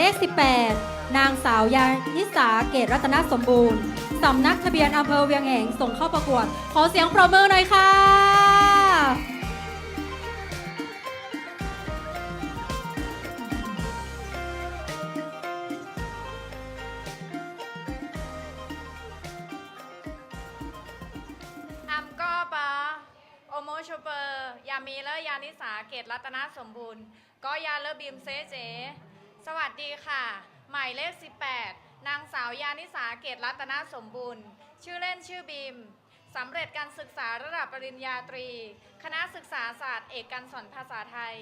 เลข 18 นางสาวยานิสาเกตรัตนสมบูรณ์ สำนักทะเบียนอำเภอเวียงแหงส่งเข้าประกวด ขอเสียงปรบมือหน่อยค่ะ อัมก็ปะโอโมชูเปอร์ ยามีและยานิสาเกตรัตนสมบูรณ์ ก็ยาเลบิมเซเจ สวัสดีค่ะ หมายเลข 18 นางสาวยานิสาเกตรัตนสมบูรณ์ ชื่อเล่นชื่อบีมสำเร็จการศึกษาระดับปริญญาตรี คณะศึกษาศาสตร์เอกการสอนภาษาไทย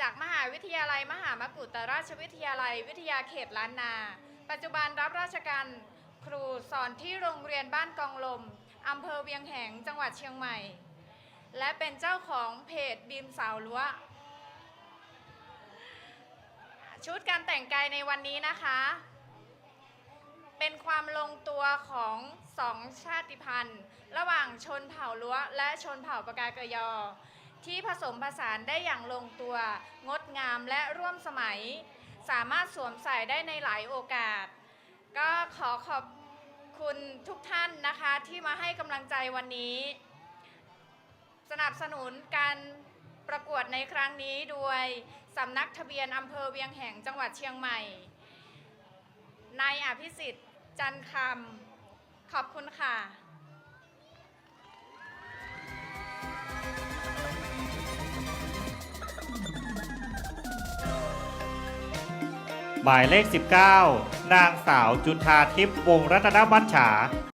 จากมหาวิทยาลัยมหามกุฏราชวิทยาลัยวิทยาเขตล้านนา ปัจจุบันรับราชการครูสอนที่โรงเรียนบ้านกองลมอำเภอเวียงแหงจังหวัดเชียงใหม่ และเป็นเจ้าของเพจบีมสาวลัว ชุดการแต่งกายในวันนี้นะคะ เป็นความลงตัวของสองชาติพันธุ์ ระหว่างชนเผ่าลัวและชนเผ่าปากากยอ ที่ผสมผสานได้อย่างลงตัว งดงามและร่วมสมัย สามารถสวมใส่ได้ในหลายโอกาส ก็ขอขอบคุณทุกท่านนะคะที่มาให้กำลังใจวันนี้ สนับสนุนการ ประกวดในครั้งนี้โดยสำนักทะเบียนอำเภอเวียงแห่งจังหวัดเชียงใหม่ นายอภิสิทธิ์จันคำ ขอบคุณค่ะหมายเลข 19 นางสาวจุธาทิพย์วงศรัตนบัญชา